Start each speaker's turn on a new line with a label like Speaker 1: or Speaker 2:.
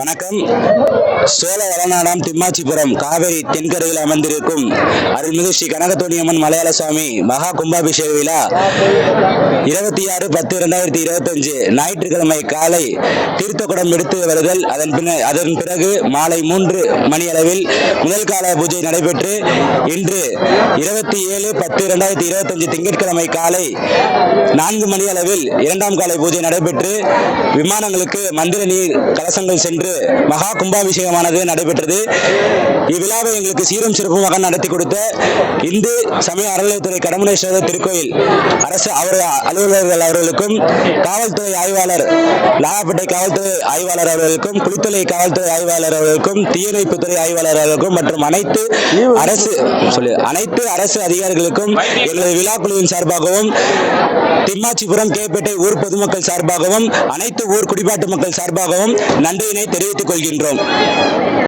Speaker 1: வணக்கம். சோழ வளநாடாம் திம்மாச்சிபுரம் காவேரி தென்கரையில் அமர்ந்திருக்கும் அருள்மிகு ஸ்ரீ கனகத்தோணியம்மன் மலையாள சுவாமி மகா கும்பாபிஷேக விழா. இருபத்தி ஆறு பத்து இரண்டாயிரத்தி இருபத்தஞ்சு ஞாயிற்றுக்கிழமை காலை தீர்த்தக்குடம் எடுத்து வருதல் அதன் பின்ன அதன் பிறகு மாலை மூன்று மணி அளவில் முதல் கால பூஜை நடைபெற்று இன்று இருபத்தி ஏழு பத்து இரண்டாயிரத்தி இருபத்தஞ்சு திங்கட்கிழமை காலை நான்கு மணி அளவில் இரண்டாம் காலை பூஜை நடைபெற்று விமானங்களுக்கு மந்திர நீர் கலசங்கள் சென்று மகா கும்பாபிஷேகமானது நடைபெற்றது. இவ்விழாவை எங்களுக்கு சீரும் சிறப்புமாக நடத்தி கொடுத்த இந்து சமய அறநிலையத்துறை கடமுனேஸ்வரர் திருக்கோயில் அரசு அவர் அலுவலர்கள் அவர்களுக்கும் காவல்துறை ஆய்வாளர் லாகப்பேட்டை காவல்துறை ஆய்வாளர் அவர்களுக்கும் குளித்தலை காவல்துறை ஆய்வாளர் அவர்களுக்கும் தீயணைப்புத்துறை ஆய்வாளர் அவர்களுக்கும் மற்றும் அனைத்து அரசு சொல்லு அனைத்து அரசு அதிகாரிகளுக்கும் எங்களது விழா குழுவின் சார்பாகவும் திம்மாச்சிபுரம் கேப்பேட்டை ஊர் பொதுமக்கள் சார்பாகவும் அனைத்து ஊர் குடிபாட்டு மக்கள் சார்பாகவும் நன்றி நன்றியினை தெரிவித்துக் கொள்கின்றோம்.